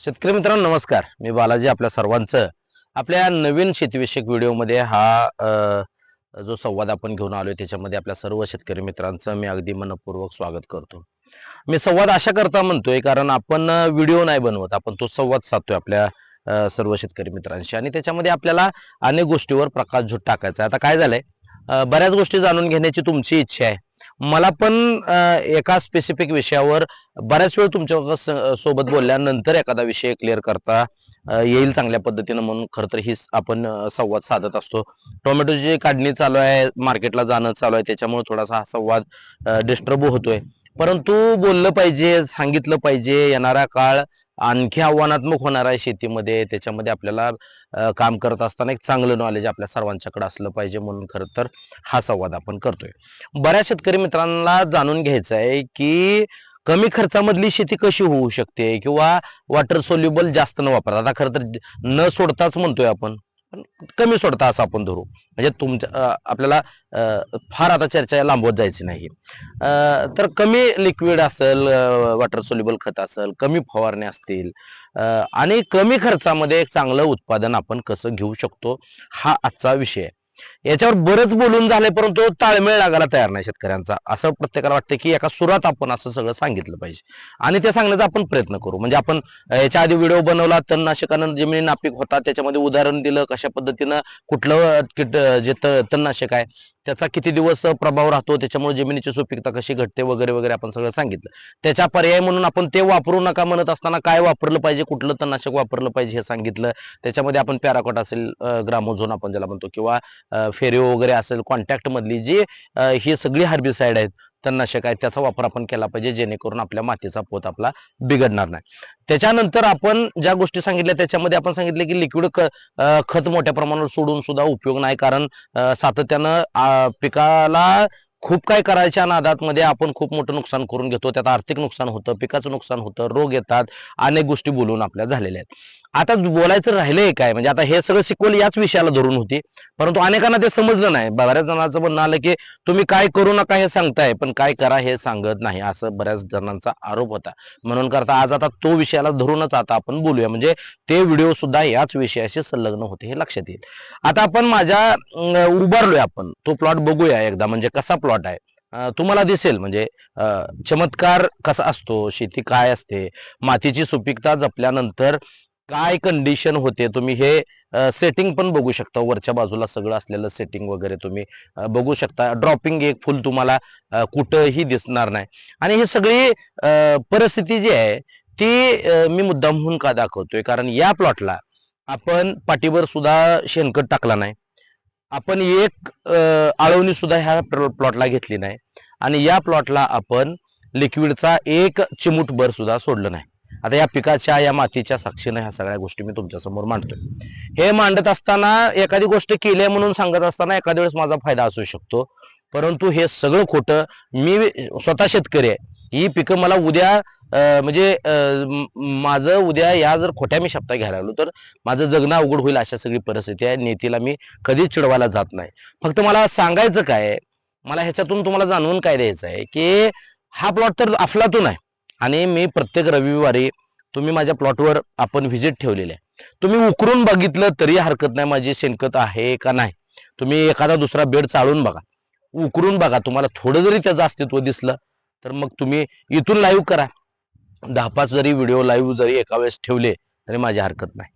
शेतकरी मित्रांनो नमस्कार. मी बालाजी आपल्या सर्वांचं. आपल्या नवीन शेतीविषयक व्हिडिओमध्ये हा जो संवाद आपण घेऊन आलोय त्याच्यामध्ये आपल्या सर्व शेतकरी मित्रांचं मी अगदी मनपूर्वक स्वागत करतो. मी संवाद अशा करता म्हणतोय कारण आपण व्हिडिओ नाही बनवत. आपण तो संवाद साधतोय आपल्या सर्व शेतकरी मित्रांशी. आणि त्याच्यामध्ये आपल्याला अनेक गोष्टीवर प्रकाश झोत टाकायचा आहे. आता काय झालंय? बऱ्याच गोष्टी जाणून घेण्याची तुमची इच्छा आहे. मला पण एका स्पेसिफिक विषयावर बऱ्याच वेळ तुमच्यासोबत बोलल्यानंतर एखादा विषय क्लिअर करता येईल चांगल्या पद्धतीनं म्हणून खरं तर ही आपण संवाद साधत असतो. टोमॅटोची काढणी चालू आहे मार्केटला जाणं चालू आहे त्याच्यामुळे थोडासा हा संवाद डिस्टर्ब होतोय. परंतु बोललं पाहिजे सांगितलं पाहिजे येणारा काळ आणखी आव्हानात्मक होणार आहे शेतीमध्ये. त्याच्यामध्ये आपल्याला काम करत असताना एक चांगलं नॉलेज आपल्या सर्वांच्याकडे असलं पाहिजे म्हणून खरं तर हा संवाद आपण करतोय. बऱ्याच शेतकरी मित्रांना जाणून घ्यायचं आहे की कमी खर्चामधली शेती कशी होऊ शकते किंवा वॉटर सोल्युबल जास्त न वापरता. आता खरं तर न सोडताच म्हणतोय आपण. पण कमी सोडता असं आपण धरू. म्हणजे तुमच्या आपल्याला फार आता चर्चा लांबवत जायची नाही. तर कमी लिक्विड असेल वॉटर सोल्युबल खत असेल कमी फवारणी असतील आणि कमी खर्चामध्ये एक चांगलं उत्पादन आपण कसं घेऊ शकतो हा आजचा विषय आहे. याच्यावर बरंच बोलून झाले परंतु ताळमेळ लागायला तयार नाही शेतकऱ्यांचा. असं प्रत्येकाला वाटतं की एका सुरात आपण असं सगळं सांगितलं पाहिजे. आणि ते सांगण्याचा आपण प्रयत्न करू. म्हणजे आपण याच्या आधी व्हिडिओ बनवला तणनाशकानं जमिनी नापीक होता त्याच्यामध्ये उदाहरण दिलं कशा पद्धतीनं कुठलं किट जे तणनाशक आहे त्याचा किती दिवस प्रभाव राहतो त्याच्यामुळे जमिनीची सुपीकता कशी घटते वगैरे वगैरे आपण सगळं सांगितलं. त्याचा पर्याय म्हणून आपण ते वापरू नका म्हणत असताना काय वापरलं पाहिजे कुठलं तणनाशक वापरलं पाहिजे हे सांगितलं. त्याच्यामध्ये आपण पॅराकॉट असेल ग्रामोझोन आपण ज्याला म्हणतो किंवा फेरे वगैरे असेल कॉन्टॅक्टमधली जी ही सगळी हार्बिसाइड आहेत तणनाशक आहेत त्याचा वापर आपण केला पाहिजे जेणेकरून आपल्या मातीचा पोत आपला बिघडणार नाही. त्याच्यानंतर आपण ज्या गोष्टी सांगितल्या त्याच्यामध्ये आपण सांगितले की लिक्विड खत मोठ्या प्रमाणावर सोडून सुद्धा उपयोग नाही कारण सातत्यानं पिकाला खूप काय करायच्या नादात मध्ये आपण खूप मोठं नुकसान करून घेतो त्यात आर्थिक नुकसान होतं पिकाचं नुकसान होतं रोग येतात अनेक गोष्टी बोलून आपल्या झालेल्या आहेत. आता बोलायचं राहिलंय काय? म्हणजे आता हे सगळं शिकवलं याच विषयाला धरून होती. परंतु अनेकांना ते समजलं नाही. बऱ्याच जणांचं म्हणणं आलं की तुम्ही काय करू नका हे सांगताय पण काय करा हे सांगत नाही. असं बऱ्याच जणांचा आरोप होता. म्हणून करता आज आता तो विषयाला धरूनच आता आपण बोलूया. म्हणजे ते व्हिडिओ सुद्धा याच विषयाशी संलग्न होते हे लक्षात येईल. आता आपण माझ्या उभारलोय आपण. तो प्लॉट बघूया एकदा. म्हणजे कसा प्लॉट आहे? तुम्हाला दिसेल. म्हणजे चमत्कार कसा असतो? शेती काय असते? मातीची सुपीकता जपल्यानंतर काय कंडिशन होते तुम्ही हे सेटिंग पण बघू शकता. वरच्या बाजूला सगळं असलेलं सेटिंग वगैरे तुम्ही बघू शकता. ड्रॉपिंग एक फुल तुम्हाला कुठंही दिसणार नाही. आणि ही सगळी परिस्थिती जी आहे ती मी मुद्दामहून म्हणून का दाखवतोय? कारण या प्लॉटला आपण पाठीवर सुद्धा शेणखत टाकला नाही. आपण एक आळवणी सुद्धा ह्या प्लॉटला घेतली नाही. आणि या प्लॉटला आपण लिक्विडचा एक चिमूटभर सुद्धा सोडलं नाही. आता या पिकाच्या या मातीच्या साक्षीनं ह्या सगळ्या गोष्टी मी तुमच्यासमोर मांडतोय हे मांडत असताना एखादी गोष्ट केली आहे म्हणून सांगत असताना एखाद्या वेळेस माझा फायदा असू शकतो. परंतु हे सगळं खोटं मी स्वतः शेतकरी आहे. ही पिकं मला उद्या म्हणजे माझं उद्या या जर खोट्या मी शब्दा घ्यायला लागलो तर माझं जगणं अवघड होईल अशा सगळी परिस्थिती आहे. नेतीला मी कधीच चिडवायला जात नाही. फक्त मला सांगायचं काय मला ह्याच्यातून तुम्हाला जाणवून काय द्यायचं आहे की हा प्लॉट तर अफलातून आहे. आणि मी प्रत्येक रविवारी तुम्ही माझ्या प्लॉटवर आपण व्हिजिट ठेवलेली आहे. तुम्ही उकरून बघितलं तरी हरकत नाही माझी शेणखत आहे का नाही. तुम्ही एखादा दुसरा बेड चाळून बघा. उकरून बघा तुम्हाला थोडं जरी त्याचं अस्तित्व दिसलं तर मग तुम्ही इथून लाईव्ह करा. दहा पाच जरी व्हिडिओ लाईव्ह जरी एका वेळेस ठेवले तरी माझी हरकत नाही.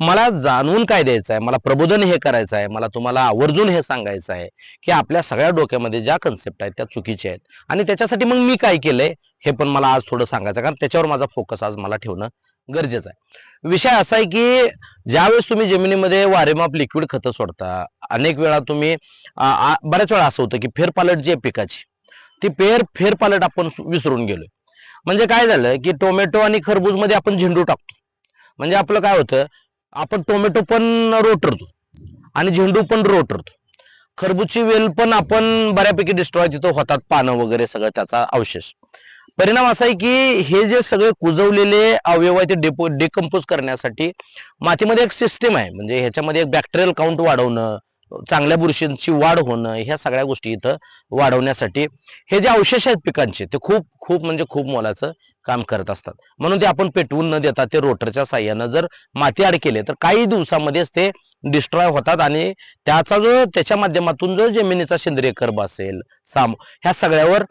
मला जाणून काय द्यायचं आहे मला प्रबोधन हे करायचं आहे मला तुम्हाला आवर्जून हे सांगायचं आहे की आपल्या सगळ्या डोक्यामध्ये ज्या कन्सेप्ट आहेत त्या चुकीच्या आहेत. आणि त्याच्यासाठी मग मी काय केलंय? हे पण मला आज थोडं सांगायचं कारण त्याच्यावर माझा फोकस आज मला ठेवणं गरजेचं आहे. विषय असा आहे की ज्यावेळेस तुम्ही जमिनीमध्ये वारेमाप लिक्विड खतं सोडता अनेक वेळा तुम्ही बऱ्याच वेळा असं होतं की फेरपालट जी आहे पिकाची ती पेर फेरपालट आपण विसरून गेलोय. म्हणजे काय झालं की टोमॅटो आणि खरबूजमध्ये आपण झेंडू टाकतो. म्हणजे आपलं काय होतं आपण टोमॅटो पण रोटरतो आणि झेंडू पण रोटरतो. खरबूजची वेल पण आपण बऱ्यापैकी डिस्ट्रॉय तिथं होतात पानं वगैरे सगळं त्याचा अवशेष. परिणाम असा आहे की हे जे सगळे कुजवलेले अवयव आहे ते डेपो डिकम्पोज करण्यासाठी मातीमध्ये एक सिस्टीम आहे. म्हणजे ह्याच्यामध्ये एक बॅक्टेरियल काउंट वाढवणं चांगल्या बुरशींची वाढ होणं ह्या सगळ्या गोष्टी इथं वाढवण्यासाठी हे जे अवशेष आहेत पिकांचे ते खूप खूप म्हणजे खूप मोलाचं काम करत असतात. म्हणून ते आपण पेटवून न देता ते रोटरच्या साह्यानं जर माती आड केले तर काही दिवसामध्येच ते डिस्ट्रॉय होतात आणि त्याचा जो त्याच्या माध्यमातून जो जमिनीचा सेंद्रिय कर्ब असेल साम ह्या सगळ्यावर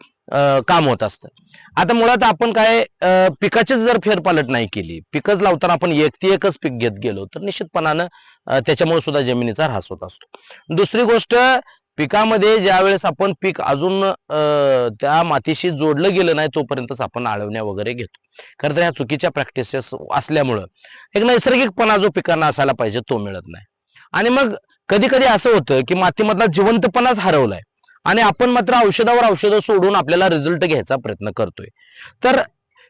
काम होत असतं. आता मुळात आपण काय पिकाचीच जर फेरपालट नाही केली पिकच लावताना आपण एक ती एकच पीक घेत गेलो तर निश्चितपणानं त्याच्यामुळे सुद्धा जमिनीचा ह्रास होत असतो. दुसरी गोष्ट पिकामध्ये ज्या वेळेस आपण पीक अजून त्या मातीशी जोडलं गेलं नाही तोपर्यंतच आपण आळवण्या वगैरे घेतो. खरं तर ह्या चुकीच्या प्रॅक्टिसेस असल्यामुळं एक नैसर्गिकपणा जो पिकांना असायला पाहिजे तो मिळत नाही. आणि मग कधी कधी असं होतं की मातीमधला जिवंतपणाच हरवलाय. आणि आपण मात्र औषधावर औषधं सोडून आपल्याला रिझल्ट घ्यायचा प्रयत्न करतोय. तर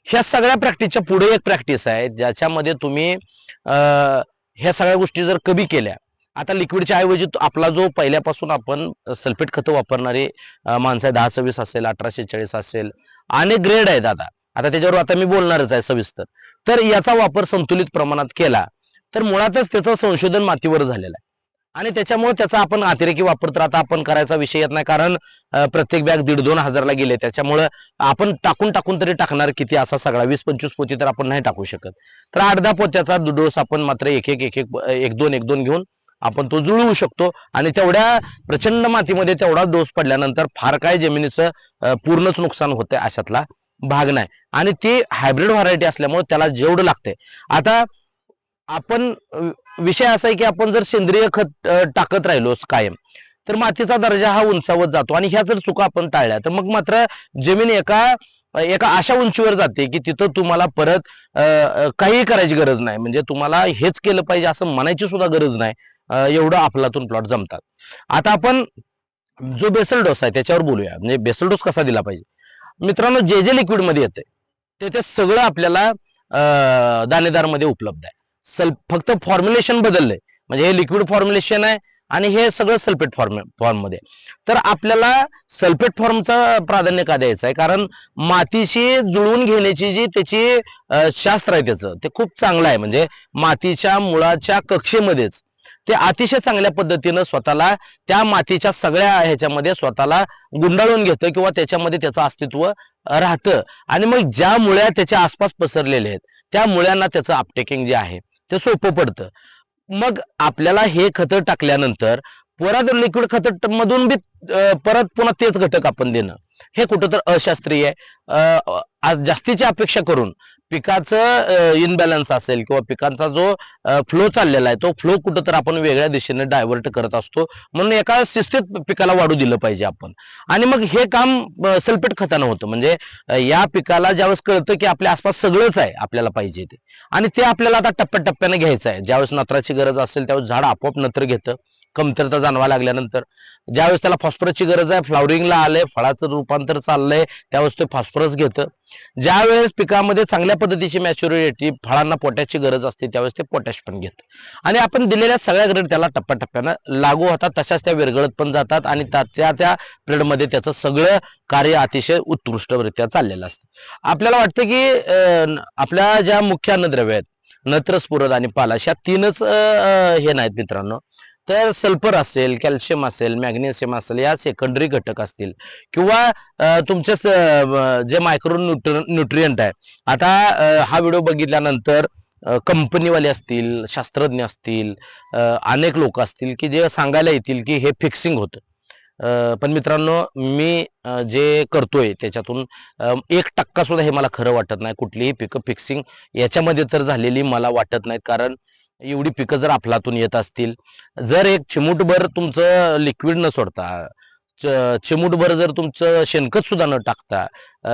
ह्या सगळ्या प्रॅक्टिसच्या पुढे एक प्रॅक्टिस आहे ज्याच्यामध्ये तुम्ही ह्या सगळ्या गोष्टी जर कमी केल्या आता लिक्विडच्या ऐवजी आपला जो पहिल्यापासून आपण सल्फेट खतं वापरणारे माणसं आहे दहा सव्वीस असेल अठराशे चाळीस असेल अनेक ग्रेड आहेत आता. आता त्याच्यावर आता मी बोलणारच आहे सविस्तर. तर याचा वापर संतुलित प्रमाणात केला तर मुळातच त्याचं संशोधन मातीवर झालेलं आहे. आणि त्याच्यामुळे त्याचा आपण अतिरेकी वापर तर आता आपण करायचा विषय येत नाही कारण प्रत्येक बॅग दीड दोन हजारला गेले त्याच्यामुळं आपण टाकून टाकून तरी टाकणार किती असा सगळा. वीस पंचवीस पोती तर आपण नाही टाकू शकत. तर आठ दहा पोत्याचा डोस आपण मात्र एक एक एक एक दोन एक दोन घेऊन आपण तो जुळवू शकतो. आणि तेवढ्या प्रचंड मातीमध्ये तेवढा डोस पडल्यानंतर फार काय जमिनीचं पूर्णच नुकसान होतंय अशातला भाग नाही. आणि ती हायब्रिड व्हरायटी असल्यामुळे त्याला जेवढं लागतंय. आता आपण विषय असा आहे की आपण जर सेंद्रिय खत टाकत राहिलो कायम तर मातीचा दर्जा हा उंचावत जातो आणि ह्या जर चुका आपण टाळल्या तर मग मात्र जमीन एका एका अशा उंचीवर जाते की तिथं तुम्हाला परत काहीही काही करायची गरज नाही. म्हणजे तुम्हाला हेच केलं पाहिजे असं म्हणायची सुद्धा गरज नाही एवढं आपलातून प्लॉट जमतात. आता आपण जो बेसल डोस आहे त्याच्यावर बोलूया. म्हणजे बेसल डोस कसा दिला पाहिजे? मित्रांनो जे जे लिक्विडमध्ये येते ते ते सगळं आपल्याला दाणेदारमध्ये मध्ये उपलब्ध आहे. सल फक्त फॉर्म्युलेशन बदललंय. म्हणजे हे लिक्विड फॉर्म्युलेशन आहे आणि हे सगळं सल्फेट फॉर्म फॉर्ममध्ये तर आपल्याला सल्फेट फॉर्मचं प्राधान्य का द्यायचं आहे? कारण मातीशी जुळवून घेण्याची जी त्याची शास्त्र आहे त्याचं ते खूप चांगलं आहे. म्हणजे मातीच्या मुळाच्या कक्षेमध्येच. ते अतिशय चांगल्या पद्धतीनं स्वतःला त्या मातीच्या सगळ्या ह्याच्यामध्ये स्वतःला गुंडाळून घेतं किंवा त्याच्यामध्ये त्याचं अस्तित्व राहतं. आणि मग ज्या मुळ्या त्याच्या आसपास पसरलेल्या आहेत त्या मुळ्यांना त्याचं अपटेकिंग जे आहे ते सोपं पडतं. मग आपल्याला हे खतं टाकल्यानंतर परत लिक्विड खत मधून बी परत पुन्हा तेच घटक आपण देणं. हे कुठं तर अशास्त्रीय अं, आज जास्तीची अपेक्षा करून पिकाचं इनबॅलन्स असेल किंवा पिकांचा जो फ्लो चाललेला आहे तो फ्लो कुठं तर आपण वेगळ्या दिशेने डायव्हर्ट करत असतो. म्हणून एका शिस्तीत पिकाला वाढू दिलं पाहिजे आपण. आणि मग हे काम सल्फेट खतानं होतं. म्हणजे या पिकाला ज्यावेळेस कळतं की आपल्या आसपास सगळंच आहे आपल्याला पाहिजे ते. आणि ते आपल्याला आता टप्प्याटप्प्याने घ्यायचं आहे. ज्यावेळेस नत्राची गरज असेल त्यावेळेस झाड आपोआप नत्र घेतं. कमतरता जाणवा लागल्यानंतर. ज्यावेळेस त्याला फॉस्फरसची गरज आहे फ्लॉवरिंगला आलंय फळाचं रूपांतर चाललंय त्यावेळेस ते फॉस्फरस घेतं. ज्यावेळेस पिकामध्ये चांगल्या पद्धतीची मॅच्युरिटी फळांना पोटॅशची गरज असते त्यावेळेस ते पोटॅश पण घेतं. आणि आपण दिलेल्या सगळ्या ग्रेड त्याला टप्प्याटप्प्यानं लागू होतात तशाच त्या विरघळत पण जातात आणि त्या त्या त्या पिरियडमध्ये त्याचं सगळं कार्य अतिशय उत्कृष्टरित्या चाललेलं असतं. आपल्याला वाटतं की आपल्या ज्या मुख्य अन्नद्रव्य आहेत नत्र स्फुरद आणि पालाश या तीनच हे नाहीत मित्रांनो. तर सल्फर असेल कॅल्शियम असेल मॅग्नेशियम असेल या सेकंडरी घटक असतील. किंवा तुमच्या जे मायक्रो न्यूट्र न्यूट्रियंट आहे. आता हा व्हिडिओ बघितल्यानंतर कंपनीवाले असतील शास्त्रज्ञ असतील अनेक लोक असतील की जे सांगायला येतील की हे फिक्सिंग होतं. पण मित्रांनो मी जे करतोय त्याच्यातून एक टक्का सुद्धा हे मला खरं वाटत नाही. कुठलीही पिकं फिक्सिंग याच्यामध्ये तर झालेली मला वाटत नाहीत. कारण एवढी पिकं जर आपलातून येत असतील जर एक चिमूटभर तुमचं लिक्विड न सोडता च- चिमूटभर जर तुमचं शेणखत सुद्धा न टाकता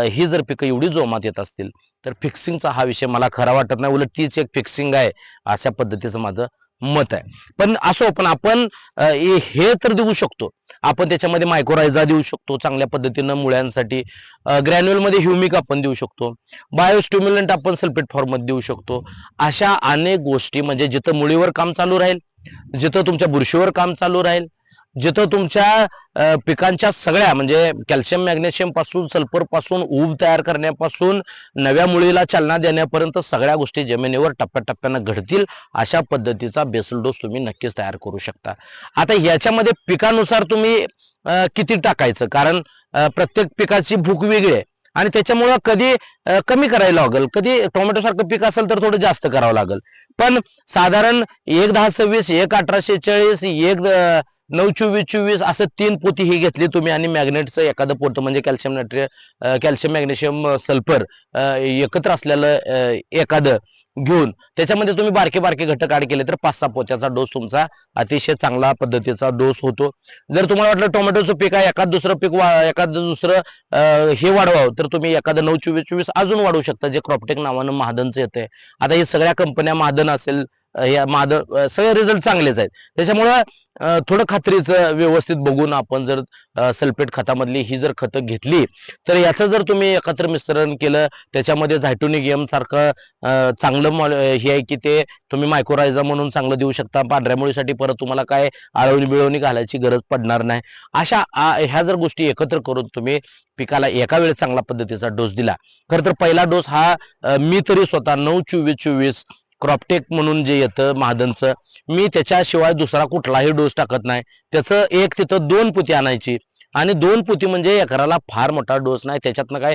ही जर पिकं एवढी जोमात येत असतील तर फिक्सिंगचा हा विषय मला खरा वाटत नाही. उलट तीच एक फिक्सिंग आहे अशा पद्धतीचं माझं मत आहे. पण असो पण आपण हे तर देऊ शकतो. आपण त्याच्यामध्ये मायक्रोरायझा देऊ शकतो चांगल्या पद्धतीनं मुळ्यांसाठी. ग्रॅन्युअलमध्ये ह्युमिक आपण देऊ शकतो. बायोस्टिम्युलंट आपण सल्फेट फॉर्ममध्ये देऊ शकतो. अशा अनेक गोष्टी म्हणजे जिथं मुळीवर काम चालू राहील जिथं तुमच्या बुरशीवर काम चालू राहील जिथं तुमच्या पिकांच्या सगळ्या म्हणजे कॅल्शियम मॅग्नेशियमपासून सल्फरपासून ऊब तयार करण्यापासून नव्या मुळीला चालना देण्यापर्यंत सगळ्या गोष्टी जमिनीवर टप्प्याटप्प्यानं घडतील अशा पद्धतीचा बेसल डोस तुम्ही नक्कीच तयार करू शकता. आता याच्यामध्ये पिकानुसार तुम्ही किती टाकायचं? कारण प्रत्येक पिकाची भूक वेगळी आहे. आणि त्याच्यामुळं कधी कमी करायला लागेल. कधी टोमॅटो सारखं पीक असेल तर थोडं जास्त करावं लागेल. पण साधारण एक दहा सव्वीस एक अठराशे चाळीस एक नऊ चोवीस चोवीस असं तीन पोती ही घेतली तुम्ही आणि मॅग्नेटचं एखादं पोतं म्हणजे calcium nitrate calcium magnesium sulphur एकत्र असलेलं एखादं घेऊन त्याच्यामध्ये तुम्ही बारके बारके घटक ऍड केले तर पाच सहा पोत्याचा डोस तुमचा अतिशय चांगला पद्धतीचा डोस होतो. जर तुम्हाला वाटलं टोमॅटोचं पीक आहे एखाद दुसरं पीक वा एखादं दुसरं हे वाढवावं तर तुम्ही एखादं नऊ चोवीस चोवीस अजून वाढवू शकता जे क्रॉपटेक नावानं महादनचं येतंय. आता हे सगळ्या कंपन्या महादन असेल या महादन सगळे रिझल्ट चांगलेच आहेत. त्याच्यामुळं थोडं खात्रीचं व्यवस्थित बघून आपण जर सल्फेट खतामधली ही जर खतं घेतली तर याचं जर तुम्ही एकत्र मिश्रण केलं त्याच्यामध्ये झायटोनिगियम सारखं चांगलं मॉल हे आहे की ते तुम्ही मायक्रोरायझा म्हणून चांगलं देऊ शकता. पांढऱ्या मुळीसाठी परत तुम्हाला काय आळवणी बिळवणी घालायची गरज पडणार नाही. अशा ह्या जर गोष्टी एकत्र करून तुम्ही पिकाला एका वेळेस चांगल्या पद्धतीचा डोस दिला. खरं तर पहिला डोस हा मी तरी स्वतः नऊ चोवीस चोवीस क्रॉपटेक म्हणून जे येतं महादनचं मी त्याच्याशिवाय दुसरा कुठलाही डोस टाकत नाही. त्याचं एक तिथं दोन पुती आणायची. आणि दोन पुती म्हणजे एकराला फार मोठा डोस नाही. त्याच्यातनं काय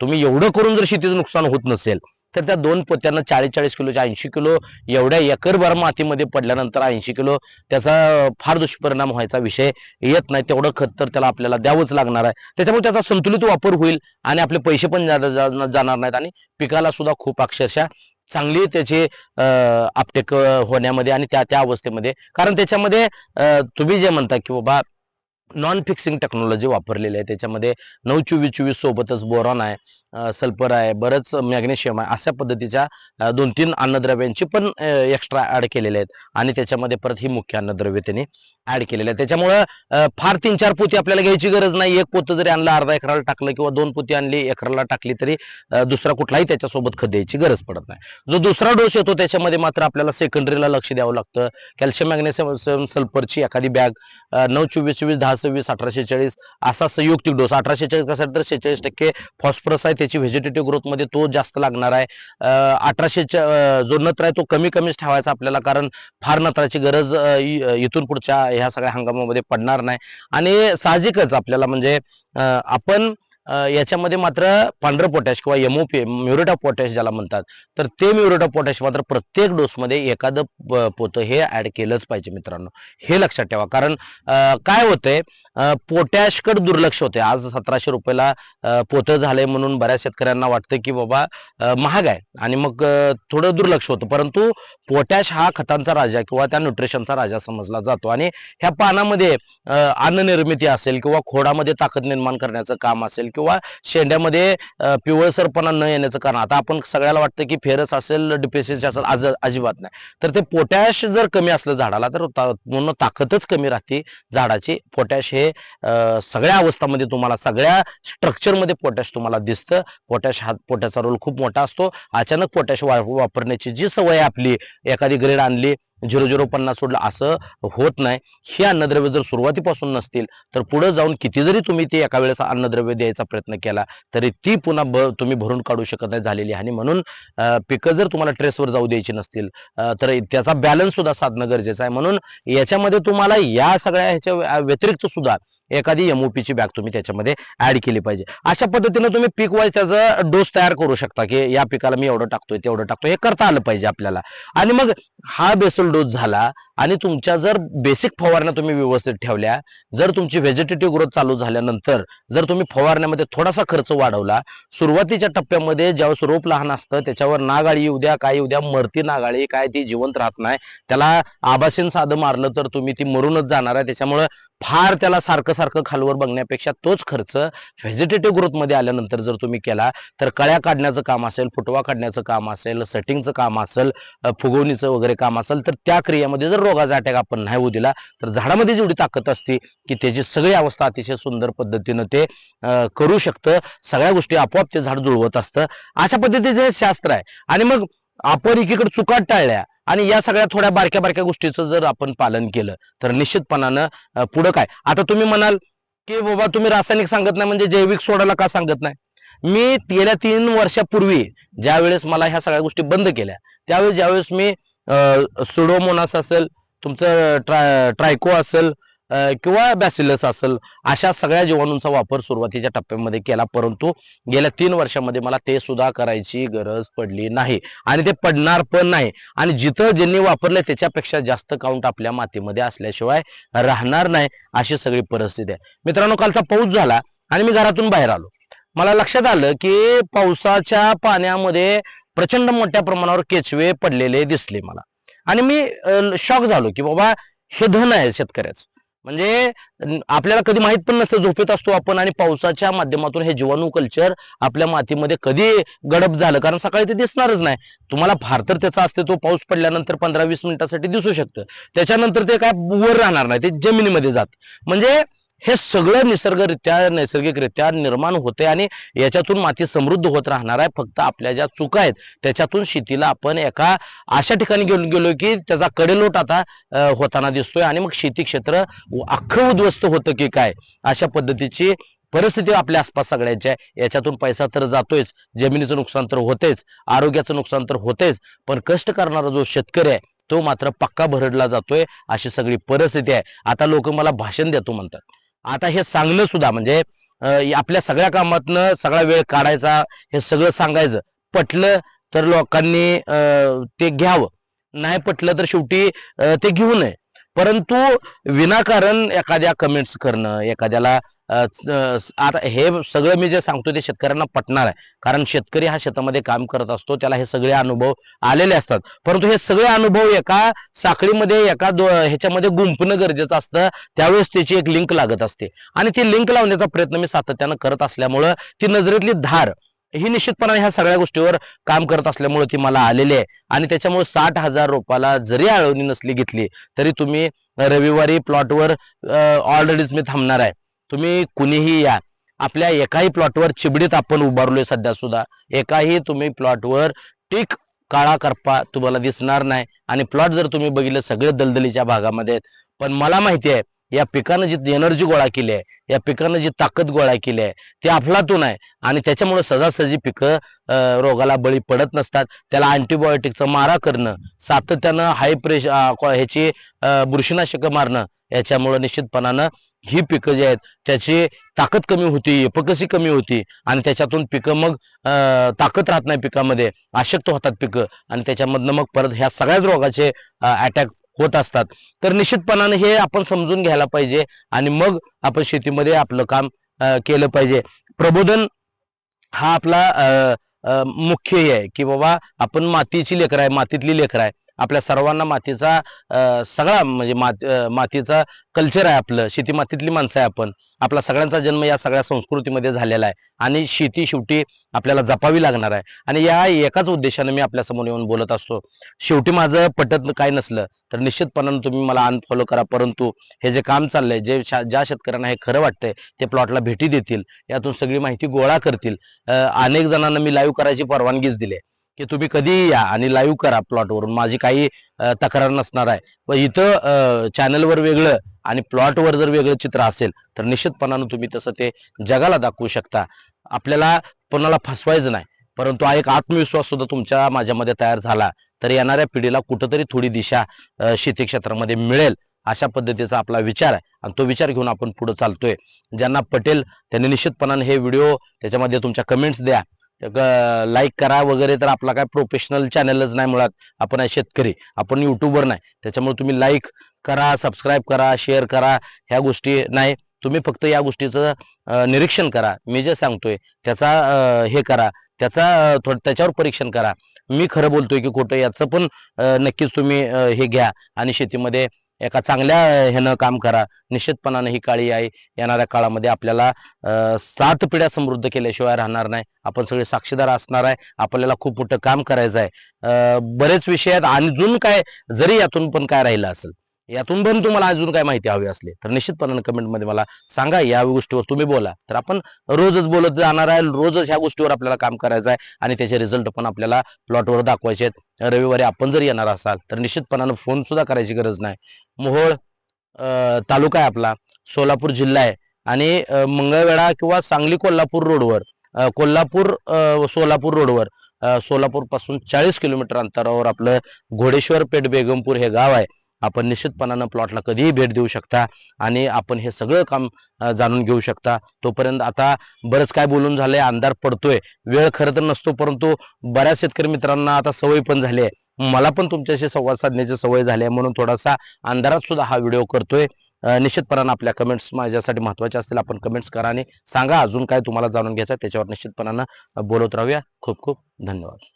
तुम्ही एवढं करून जर शेतीचं नुकसान होत नसेल तर त्या दोन पोत्यांना चाळीस चाळीस किलोच्या ऐंशी किलो एवढ्या एकरभर मातीमध्ये पडल्यानंतर ऐंशी किलो त्याचा फार दुष्परिणाम व्हायचा विषय येत नाही. तेवढं खत तर त्याला आपल्याला द्यावंच लागणार आहे. त्याच्यामुळे त्याचा संतुलित वापर होईल आणि आपले पैसे पण जा- जाणार नाहीत आणि पिकाला सुद्धा खूप अक्षरशः चांगली त्याची आपटेक होण्यामध्ये आणि त्या त्या अवस्थेमध्ये. कारण त्याच्यामध्ये तुम्ही जे म्हणता की बाबा नॉन फिक्सिंग टेक्नॉलॉजी वापरलेली आहे. त्याच्यामध्ये नऊ चोवीस चोवीस सोबतच बोरॉन आहे सल्फर आहे बरंच मॅग्नेशियम आहे अशा पद्धतीच्या दोन तीन अन्नद्रव्यांची पण एक्स्ट्रा ऍड केलेले आहेत. आणि त्याच्यामध्ये परत ही मुख्य अन्नद्रव्य त्यांनी ऍड केलेलं आहे त्याच्यामुळं फार तीन चार पोती आपल्याला घ्यायची गरज नाही. एक पोतं जरी आणलं अर्धा एकराला टाकलं किंवा दोन पोती आणली एकराला टाकली तरी दुसरा कुठलाही त्याच्यासोबत खत द्यायची गरज पडत नाही. जो दुसरा डोस येतो त्याच्यामध्ये मात्र आपल्याला सेकंडरीला लक्ष द्यावं लागतं. कॅल्शियम मॅग्नेशियम सल्फरची एखादी बॅग नऊ चोवीस चोवीस दहा सव्वीस अठराशे चाळीस असा संयुक्तिक डोस. अठराशे चाळीस कसा तर शेहेचाळीस टक्के फॉस्फरस आहे. त्याची व्हेजिटेटिव्ह ग्रोथमध्ये तो जास्त लागणार आहे. अठराशे जो नत्र आहे तो कमी कमीच ठेवायचा आपल्याला कारण फार नत्राची गरज इथून पुढच्या ह्या सगळ्या हंगामामध्ये पडणार नाही. आणि साहजिकच आपल्याला म्हणजे आपण याच्यामध्ये मात्र पांढरं पोटॅश किंवा एमओपी म्युरेट ऑफ पोटॅश ज्याला म्हणतात तर ते म्युरेट ऑफ पोटॅश मात्र प्रत्येक डोसमध्ये एखादं प- पोतं हे ऍड केलंच पाहिजे मित्रांनो. हे लक्षात ठेवा. कारण काय होतंय पोटॅशकडे दुर्लक्ष होते. आज सतराशे रुपयाला पोतं झालंय म्हणून बऱ्याच शेतकऱ्यांना वाटतं की बाबा महाग आहे. आणि मग थोडं दुर्लक्ष होतं. परंतु पोटॅश हा खतांचा राजा किंवा त्या न्यूट्रिशनचा राजा समजला जातो. आणि ह्या पानामध्ये अन्ननिर्मिती अन्न निर्मिती असेल किंवा खोडामध्ये ताकद निर्माण करण्याचं काम असेल किंवा शेंड्यामध्ये पिवळसरपणा न येण्याचं कारण. आता आपण सगळ्याला वाटतं की फेरस असेल डिपेसियन्सी असेल आज अजिबात नाही. तर ते पोटॅश जर कमी असलं झाडाला तर म्हणून पूर्ण ताकदच कमी राहते झाडाची. पोटॅश हे सगळ्या अवस्थामध्ये तुम्हाला सगळ्या स्ट्रक्चरमध्ये पोटॅश तुम्हाला दिसतं. पोटॅश हा पोटॅशचा रोल खूप मोठा असतो. अचानक पोटॅश वापरण्याची जी सवय आहे आपली एखादी ग्रेड आणली झिरो झिरो पन्नास सोडलं असं होत नाही. हे अन्नद्रव्य जर सुरुवातीपासून नसतील तर पुढे जाऊन किती जरी तुम्ही ते एका वेळेस अन्नद्रव्य द्यायचा प्रयत्न केला तरी ती पुन्हा ब तुम्ही भरून काढू शकत नाही झालेली. आणि म्हणून पिकं जर तुम्हाला ट्रेसवर जाऊ द्यायची नसतील तर त्याचा बॅलन्स सुद्धा साधणं गरजेचं आहे. म्हणून याच्यामध्ये तुम्हाला या सगळ्या ह्याच्या व्यतिरिक्त सुद्धा एखादी एमओपी ची बॅग तुम्ही त्याच्यामध्ये ऍड केली पाहिजे. अशा पद्धतीने तुम्ही पीक वाईज त्याचा डोस तयार करू शकता की या पिकाला मी एवढं टाकतोय तेवढं टाकतोय हे करता आलं पाहिजे आपल्याला. आणि मग हा बेसल डोस झाला आणि तुमच्या जर बेसिक फवारण्या तुम्ही व्यवस्थित ठेवल्या जर तुमची व्हेजिटेटिव्ह ग्रोथ चालू झाल्यानंतर जर तुम्ही फवारण्यामध्ये थोडासा खर्च वाढवला सुरुवातीच्या टप्प्यामध्ये ज्यावेळेस रोप लहान असतं त्याच्यावर नागाळी येऊ द्या काय येऊ द्या मरती नागाळी काय ती जिवंत राहत नाही त्याला आभासीन साधं मारलं तर तुम्ही ती मरूनच जाणार आहे त्याच्यामुळे फार त्याला सारखं सारखं खालवर बघण्यापेक्षा तोच खर्च व्हेजिटेटिव्ह ग्रोथमध्ये आल्यानंतर जर तुम्ही केला तर कळ्या काढण्याचं काम असेल फुटवा काढण्याचं काम असेल सेटिंगचं काम असेल फुगवणीचं वगैरे काम असेल तर त्या क्रियेमध्ये जर रोगाचा अटॅक आपण नाही होऊ दिला तर झाडामध्ये जेवढी ताकद असते की त्याची सगळी अवस्था अतिशय सुंदर पद्धतीनं ते करू शकतं. सगळ्या गोष्टी आपोआप ते झाड जुळवत असतं. अशा पद्धतीचं हे शास्त्र आहे. आणि मग आपण एकीकडे चुका टाळल्या आणि या सगळ्या थोड्या बारक्या बारक्या गोष्टीचं जर आपण पालन केलं तर निश्चितपणानं पुढं काय? आता तुम्ही म्हणाल की बाबा तुम्ही रासायनिक सांगत नाही म्हणजे जैविक सोडायला का सांगत नाही? मी गेल्या तीन वर्षापूर्वी ज्यावेळेस मला ह्या सगळ्या गोष्टी बंद केल्या त्यावेळेस ज्यावेळेस मी सुडोमोनास असेल तुमचं ट्राय ट्रायको असेल किंवा बॅसिलस असेल अशा सगळ्या जीवाणूंचा वापर सुरुवातीच्या टप्प्यामध्ये केला परंतु गेल्या तीन वर्षामध्ये मला ते सुद्धा करायची गरज पडली नाही आणि ते पडणार पण नाही. आणि जिथं ज्यांनी वापरले त्याच्यापेक्षा जास्त काउंट आपल्या मातीमध्ये असल्याशिवाय राहणार नाही अशी सगळी परिस्थिती आहे. मित्रांनो कालचा पाऊस झाला आणि मी घरातून बाहेर आलो. मला लक्षात आलं की पावसाच्या पाण्यामध्ये प्रचंड मोठ्या प्रमाणावर केचवे पडलेले दिसले मला. आणि मी शॉक झालो की बाबा हे धन आहे शेतकऱ्याचं. म्हणजे आपल्याला कधी माहीत पण नसतं झोपेत असतो आपण आणि पावसाच्या माध्यमातून हे जीवाणू कल्चर आपल्या मातीमध्ये कधी गडप झालं? कारण सकाळी ते दिसणारच नाही. तुम्हाला फार तर त्याचा असते तो पाऊस पडल्यानंतर पंधरा वीस मिनिटासाठी दिसू शकतं. त्याच्यानंतर ते काय वर राहणार नाही ते जमिनीमध्ये जात. म्हणजे हे सगळं निसर्गरित्या नैसर्गिकरित्या निर्माण होते आणि याच्यातून माती समृद्ध होत राहणार आहे. फक्त आपल्या ज्या चुका आहेत त्याच्यातून शेतीला आपण एका अशा ठिकाणी घेऊन गेलो की त्याचा कडेलोट आता होताना दिसतोय आणि मग शेती क्षेत्र अख्खं उद्ध्वस्त होतं की काय? अशा पद्धतीची परिस्थिती आपल्या आसपास सगळ्यांच्या आहे. याच्यातून पैसा तर जातोयच जमिनीचं नुकसान तर होतेच आरोग्याचं नुकसान तर होतेच पण कष्ट करणारा जो शेतकरी आहे तो मात्र पक्का भरडला जातोय अशी सगळी परिस्थिती आहे. आता लोक मला भाषण देतो म्हणतात. आता हे सांगणं सुद्धा म्हणजे आपल्या सगळ्या कामातनं सगळा वेळ काढायचा हे सगळं सांगायचं. पटलं तर लोकांनी ते घ्यावं. नाही पटलं तर शेवटी ते घेऊ नये. परंतु विनाकारण एखाद्या कमेंट्स करणं एखाद्याला आता हे सगळं मी जे सांगतो ते शेतकऱ्यांना पटणार आहे. कारण शेतकरी हा शेतामध्ये काम करत असतो त्याला हे सगळे अनुभव आलेले असतात. परंतु हे सगळे अनुभव एका साखळीमध्ये एका दो ह्याच्यामध्ये गुंपणं गरजेचं असतं. त्यावेळेस त्याची एक लिंक लागत असते. आणि ती लिंक लावण्याचा प्रयत्न मी सातत्यानं करत असल्यामुळं ती नजरेतली धार ही निश्चितपणे ह्या सगळ्या गोष्टीवर काम करत असल्यामुळे ती मला आलेली आहे. आणि त्याच्यामुळे साठ हजार रोपाला जरी आळवणी नसली घेतली तरी तुम्ही रविवारी प्लॉटवर ऑलरेडीच मी थांबणार आहे. तुम्ही कुणीही या आपल्या एकाही प्लॉटवर चिबडीत आपण उभारलोय सध्या सुद्धा. एकाही तुम्ही प्लॉटवर टीक काळा करपा तुम्हाला दिसणार नाही. आणि प्लॉट जर तुम्ही बघितलं सगळे दलदलीच्या भागामध्ये पण मला माहिती आहे या पिकानं जी एनर्जी गोळा केली आहे या पिकानं जी ताकद गोळा केली आहे ती अफलातून आहे. आणि त्याच्यामुळे सजासजी पिकं रोगाला बळी पडत नसतात. त्याला अँटीबायोटिकचा मारा करणं सातत्यानं हाय प्रेश ह्याची बुरशीनाशकं मारणं याच्यामुळं निश्चितपणानं ही पिकं जी आहेत त्याची ताकद कमी होती एपकसी कमी होती आणि त्याच्यातून पिकं मग अं, ताकद राहत नाही पिकामध्ये अशक्त होतात पिकं आणि त्याच्यामधनं मग परत ह्या सगळ्याच रोगाचे अटॅक होत असतात. तर निश्चितपणाने हे आपण समजून घ्यायला पाहिजे आणि मग आपण शेतीमध्ये आपलं काम केलं पाहिजे. प्रबोधन हा आपला मुख्य हे आहे की बाबा आपण मातीची लेकर आहे मातीतली लेकर आहे. आपल्या सर्वांना मातीचा सगळा म्हणजे मात मातीचा कल्चर आहे आपलं. शेती मातीतली माणसं आहे आपण. आपला सगळ्यांचा जन्म या सगळ्या संस्कृतीमध्ये झालेला आहे. आणि शेती शेवटी आपल्याला जपावी लागणार आहे. आणि या एकाच उद्देशाने मी आपल्यासमोर येऊन बोलत असतो. शेवटी माझं पटत काय नसलं तर निश्चितपणाने तुम्ही मला अनफॉलो करा. परंतु हे जे काम चाललंय जे शा- ज्या शेतकऱ्यांना हे खरं वाटतंय ते प्लॉटला भेटी देतील. यातून सगळी माहिती गोळा करतील. अनेक जणांना मी लाईव्ह करायची परवानगीच दिली आहे. की तुम्ही कधीही या आणि लाईव्ह करा प्लॉटवरून माझी काही तक्रार नसणार आहे. व इथं चॅनलवर वेगळं आणि प्लॉटवर जर वेगळं चित्र असेल तर निश्चितपणानं तुम्ही तसं ते जगाला दाखवू शकता. आपल्याला कोणाला फसवायचं नाही. परंतु हा एक आत्मविश्वास सुद्धा तुमच्या माझ्यामध्ये तयार झाला तर येणाऱ्या पिढीला कुठंतरी थोडी दिशा शेती क्षेत्रामध्ये मिळेल अशा पद्धतीचा आपला विचार आहे. आणि तो विचार घेऊन आपण पुढे चालतोय. ज्यांना पटेल त्यांनी निश्चितपणाने हे व्हिडिओ त्याच्यामध्ये तुमच्या कमेंट्स द्या. लाईक करा वगैरे तर आपला काय प्रोफेशनल चॅनलच नाही मुळात. आपण आहे शेतकरी. आपण युट्यूबवर नाही. त्याच्यामुळे तुम्ही लाईक करा सबस्क्राईब करा शेअर करा. ह्या गोष्टी नाही. तुम्ही फक्त या गोष्टीचं निरीक्षण करा. मी जे सांगतोय त्याचा हे करा. त्याचा थोडं त्याच्यावर परीक्षण करा. मी खरं बोलतोय की खोटं याचं पण नक्कीच तुम्ही हे घ्या. आणि शेतीमध्ये एका चांगल्या ह्यानं काम करा. निश्चितपणानं ही काळी आहे येणाऱ्या काळामध्ये आपल्याला सात पिढ्या समृद्ध केल्याशिवाय राहणार नाही. आपण सगळे साक्षीदार असणार आहे. आपल्याला खूप मोठं काम करायचं आहे. बरेच विषय आहेत आणि अजून काय जरी यातून पण काय राहिलं असेल यातून पण तुम्हाला अजून काय माहिती हवी असली. तर निश्चितपणाने कमेंटमध्ये मला सांगा या गोष्टीवर तुम्ही बोला. तर आपण रोजच बोलत जाणार आहे रोजच ह्या गोष्टीवर आपल्याला काम करायचं आहे आणि त्याचे रिझल्ट पण आपल्याला प्लॉटवर दाखवायचे आहेत. रविवारी आपण जर येणार असाल तर निश्चितपणानं फोन सुद्धा करायची गरज नाही. मोहोळ तालुका आहे आपला. सोलापूर जिल्हा आहे. आणि मंगळवेढा किंवा सांगली कोल्हापूर रोडवर कोल्हापूर सोलापूर रोडवर सोलापूरपासून चाळीस किलोमीटर अंतरावर आपलं घोडेश्वर पेठ बेगमपूर हे गाव आहे. आपण निश्चितपणानं प्लॉटला कधीही भेट देऊ शकता आणि आपण हे सगळं काम जाणून घेऊ शकता. तोपर्यंत आता बरंच काय बोलून झालंय अंधार पडतोय. वेळ खरं तर नसतो परंतु बऱ्याच शेतकरी मित्रांना आता सवय पण झाली आहे. मला पण तुमच्याशी संवाद साधण्याची सवय झाली आहे म्हणून थोडासा अंधारात सुद्धा हा व्हिडिओ करतोय. निश्चितपणानं आपल्या कमेंट्स माझ्यासाठी महत्त्वाचे असतील आपण कमेंट्स करा आणि सांगा अजून काय तुम्हाला जाणून घ्यायचं आहे, त्याच्यावर निश्चितपणानं बोलत राहूया. खूप खूप धन्यवाद.